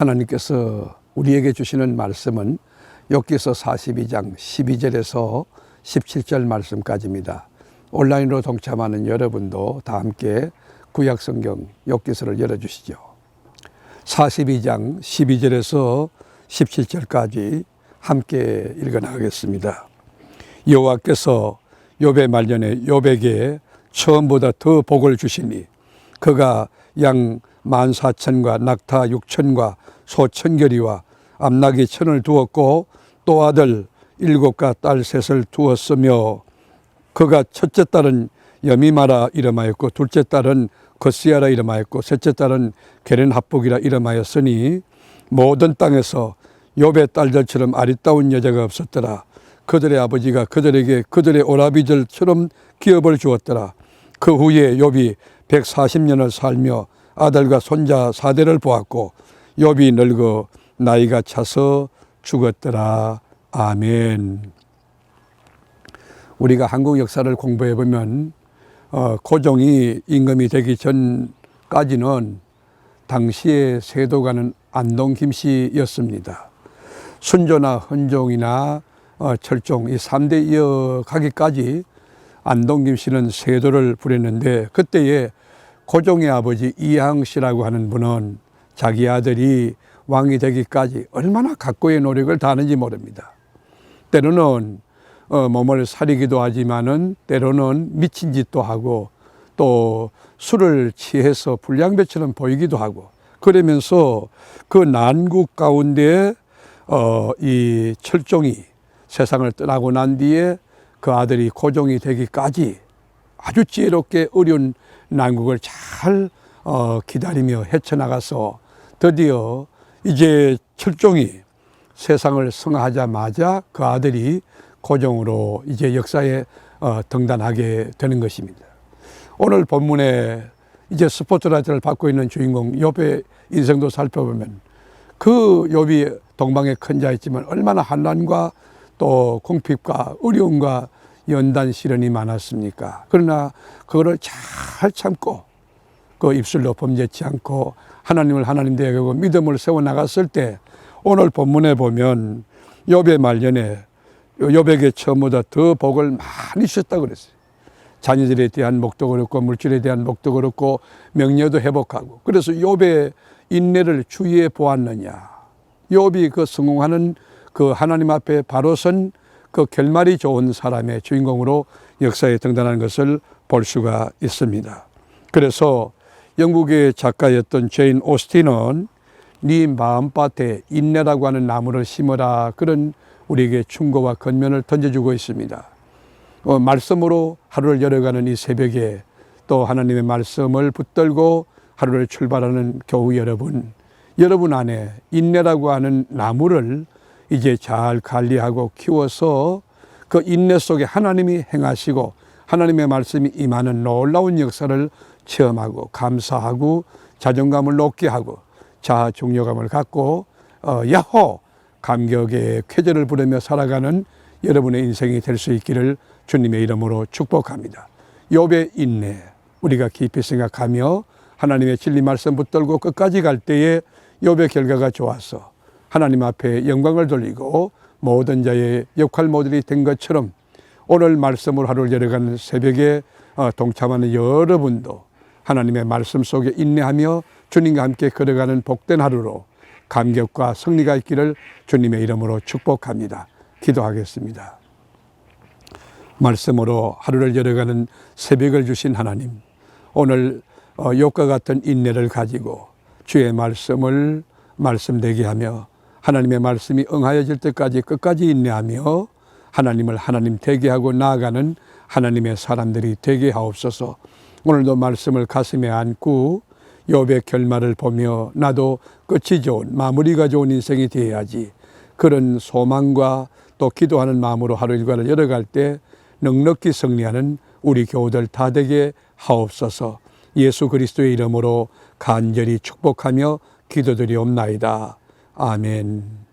하나님께서 우리에게 주시는 말씀은 욥기서 42장 12절에서 17절 말씀까지입니다. 온라인으로 동참하는 여러분도 다 함께 구약 성경 욥기서를 열어 주시죠. 42장 12절에서 17절까지 함께 읽어 나가겠습니다. 여호와께서 욥의 말년에 욥에게 처음보다 더 복을 주시니 그가 양 만사천과 낙타 육천과 소천결이와 암나기 천을 두었고 또 아들 일곱과 딸 셋을 두었으며 그가 첫째 딸은 여미마라 이름하였고 둘째 딸은 거시아라 이름하였고 셋째 딸은 게렌합복이라 이름하였으니 모든 땅에서 욥의 딸들처럼 아리따운 여자가 없었더라. 그들의 아버지가 그들에게 그들의 오라비들처럼 기업을 주었더라. 그 후에 욥이 140년을 살며 아들과 손자 사대를 보았고 욥이 늙어 나이가 차서 죽었더라. 아멘. 우리가 한국 역사를 공부해 보면 어, 고종이 임금이 되기 전까지는 당시의 세도가는 안동 김씨였습니다. 순조나 헌종이나 어, 철종 이 3대 이어가기까지 안동 김씨는 세도를 부렸는데 그때에 고종의 아버지 이항 씨라고 하는 분은 자기 아들이 왕이 되기까지 얼마나 각고의 노력을 다하는지 모릅니다. 때로는 어, 몸을 사리기도 하지만은 때로는 미친 짓도 하고 또 술을 취해서 불량배처럼 보이기도 하고 그러면서 그 난국 가운데 어, 이 철종이 세상을 떠나고 난 뒤에 그 아들이 고종이 되기까지 아주 지혜롭게 어려운 난국을 잘 어, 기다리며 헤쳐나가서 드디어 이제 철종이 세상을 성하자마자 그 아들이 고종으로 이제 역사에 어, 등단하게 되는 것입니다. 오늘 본문에 이제 스포트라이트를 받고 있는 주인공 욥의 인생도 살펴보면 그 욥이 동방에 큰 자였지만 얼마나 환난과 또 궁핍과 어려움과 연단 시련이 많았습니까? 그러나 그거를 잘 참고 그 입술로 범죄치 않고 하나님을 하나님 되고 믿음을 세워 나갔을 때 오늘 본문에 보면 욥의 말년에 욥에게 처음보다 더 복을 많이 주셨다 그랬어요. 자녀들에 대한 목도 그렇고 물질에 대한 목도 그렇고 명예도 회복하고 그래서 욥의 인내를 주의해 보았느냐. 욥이 그 성공하는 그 하나님 앞에 바로 선 그 결말이 좋은 사람의 주인공으로 역사에 등단하는 것을 볼 수가 있습니다. 그래서 영국의 작가였던 제인 오스틴은 네 마음밭에 인내라고 하는 나무를 심어라 그런 우리에게 충고와 건면을 던져주고 있습니다. 어, 말씀으로 하루를 열어가는 이 새벽에 또 하나님의 말씀을 붙들고 하루를 출발하는 교우 여러분, 여러분 안에 인내라고 하는 나무를 이제 잘 관리하고 키워서 그 인내 속에 하나님이 행하시고 하나님의 말씀이 임하는 놀라운 역사를 체험하고 감사하고 자존감을 높게 하고 자아 중요감을 갖고 어, 야호 감격의 쾌제를 부르며 살아가는 여러분의 인생이 될 수 있기를 주님의 이름으로 축복합니다. 욥의 인내 우리가 깊이 생각하며 하나님의 진리 말씀 붙들고 끝까지 갈 때에 욥의 결과가 좋아서 하나님 앞에 영광을 돌리고 모든 자의 역할 모델이 된 것처럼 오늘 말씀을 하루를 열어가는 새벽에 어, 동참하는 여러분도 하나님의 말씀 속에 인내하며 주님과 함께 걸어가는 복된 하루로 감격과 승리가 있기를 주님의 이름으로 축복합니다. 기도하겠습니다. 말씀으로 하루를 열어가는 새벽을 주신 하나님, 오늘 어, 욕과 같은 인내를 가지고 주의 말씀을 말씀되게 하며 하나님의 말씀이 응하여질 때까지 끝까지 인내하며 하나님을 하나님 되게 하고 나아가는 하나님의 사람들이 되게 하옵소서. 오늘도 말씀을 가슴에 안고 욥의 결말을 보며 나도 끝이 좋은 마무리가 좋은 인생이 되어야지 그런 소망과 또 기도하는 마음으로 하루 일과를 열어갈 때 넉넉히 승리하는 우리 교우들 다 되게 하옵소서 예수 그리스도의 이름으로 간절히 축복하며 기도드리옵나이다. 아멘.